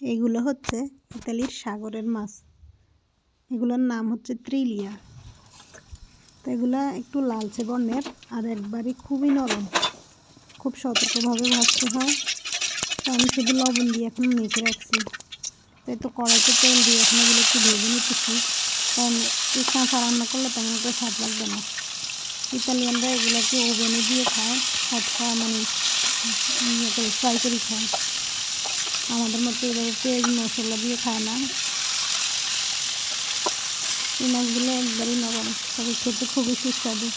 এগুলো হচ্ছে ইতালির সাগরের মাছ। এগুলোর নাম হচ্ছে ত্রিলিয়া। তো এগুলো একটু লালচে বর্ণের আর একবারই খুবই নরম। খুব সতর্কভাবে ভাজতে হয়। তো আমি শুধু লবণ দিয়ে এখন মেখে রাখছি। তো একটু কড়াইতে তেল দিয়ে এখন এগুলো একটু ভেজে নিতেছি। কারণ এই কাঁচা রান্না করলে তেমন একটা স্বাদ লাগবে না। ইতালিয়ানরা এগুলোকে ওভেনে দিয়ে খায় খাওয়া মানে ইয়ে ফ্রাই করে খায়। আমাদের মতো এভাবে পেঁয়াজ, মশলা দিয়ে খায় না। এই মাছগুলো একবারই নরম, তবে খেতে খুবই সুস্বাদু।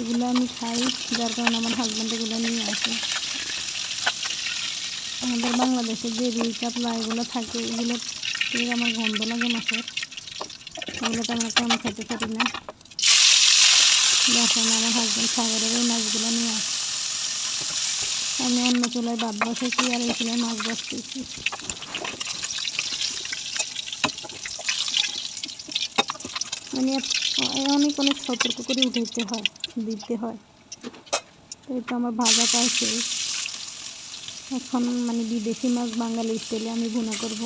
এগুলো আমি খাই, যার কারণে আমার হাজব্যান্ড এগুলো নিয়ে আসে। আমাদের বাংলাদেশে যে রুই, কাতলা এগুলো থাকে, এগুলো আমার গন্ধ লাগে মাছের। এগুলো তেমন একটা আমি খেতে পারি না। আমার হাজব্যান্ড সাগরের এই মাছগুলো নিয়ে আসে। আমি অন্য চুলায় ভাত বসেছি আর এই চুলায় মাছ বসতেছি। মানে অনেক অনেক সতর্ক করে উঠাইতে হয়, দিতে হয়। তো এটা আমার ভাজা পাইছে এখন মানে বিদেশি মাছ বাঙালি স্টাইলে আমি ভুনা করব।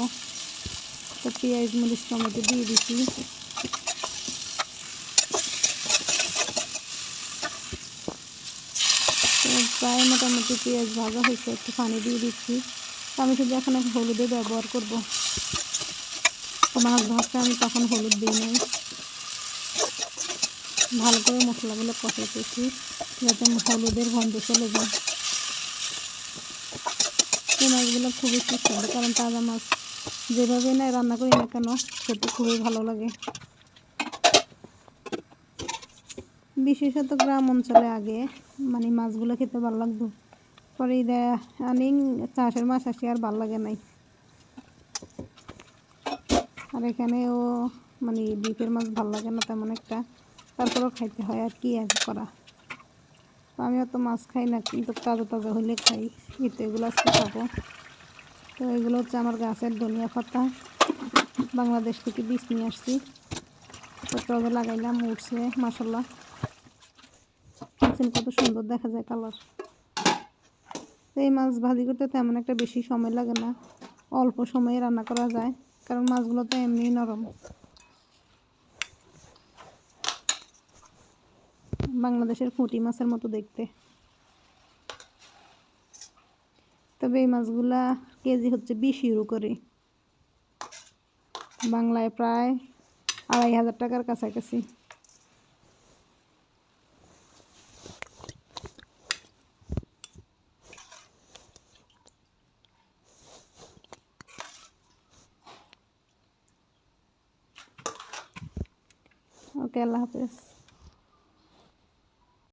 তো পেঁয়াজ, মরিচ, টমেটো দিয়ে দিছি তো প্রায় মোটামুটি পেঁয়াজ ভাজা হয়েছে, একটু পানি দিয়ে দিচ্ছি। আমি শুধু এখন হলুদে ব্যবহার করব। মাছ ভাজতে আমি তখন হলুদ দিই নাই। ভালো করে মশলাগুলো কষাইতেছি যাতে হলুদের গন্ধ চলে যায়। এই মাছগুলো খুবই সুস্বাদু, কারণ তাজা মাছ যেভাবে না রান্না করি না কেন, খেতে খুবই ভালো লাগে। বিশেষত গ্রাম অঞ্চলে আগে মানে মাছগুলো খেতে ভালো লাগতো। পরে আনিং, চাষের মাছ আসে আর ভালো লাগে নাই। আর এখানেও মানে দ্বীপের মাছ ভালো লাগে না তেমন একটা। তারপরেও খাইতে হয় আর কি আর করা। আমি অত মাছ খাই না, কিন্তু তাজা তাজা হলে খাই। কিন্তু এগুলো আজকে খাব। তো এগুলো হচ্ছে আমার গাছের ধনিয়া পাতা। বাংলাদেশ থেকে বীজ নিয়ে আসছি। তো টবে লাগাইলাম, উঠছে মাসাল্লাহ কত সুন্দর দেখা যায় কালার। তো এই মাছ ভাজি করতে তেমন একটা বেশি সময় লাগে না, অল্প সময়ে রান্না করা যায়, কারণ মাছগুলো তো এমনি নরম। বাংলাদেশের পুঁটি মাছের মতো দেখতে। তবে এই মাছগুলা কেজি হচ্ছে বিশ ইউরো করে। বাংলায় প্রায় আড়াই হাজার টাকার কাছাকাছি। ওকে আল্লাহ হাফেজ।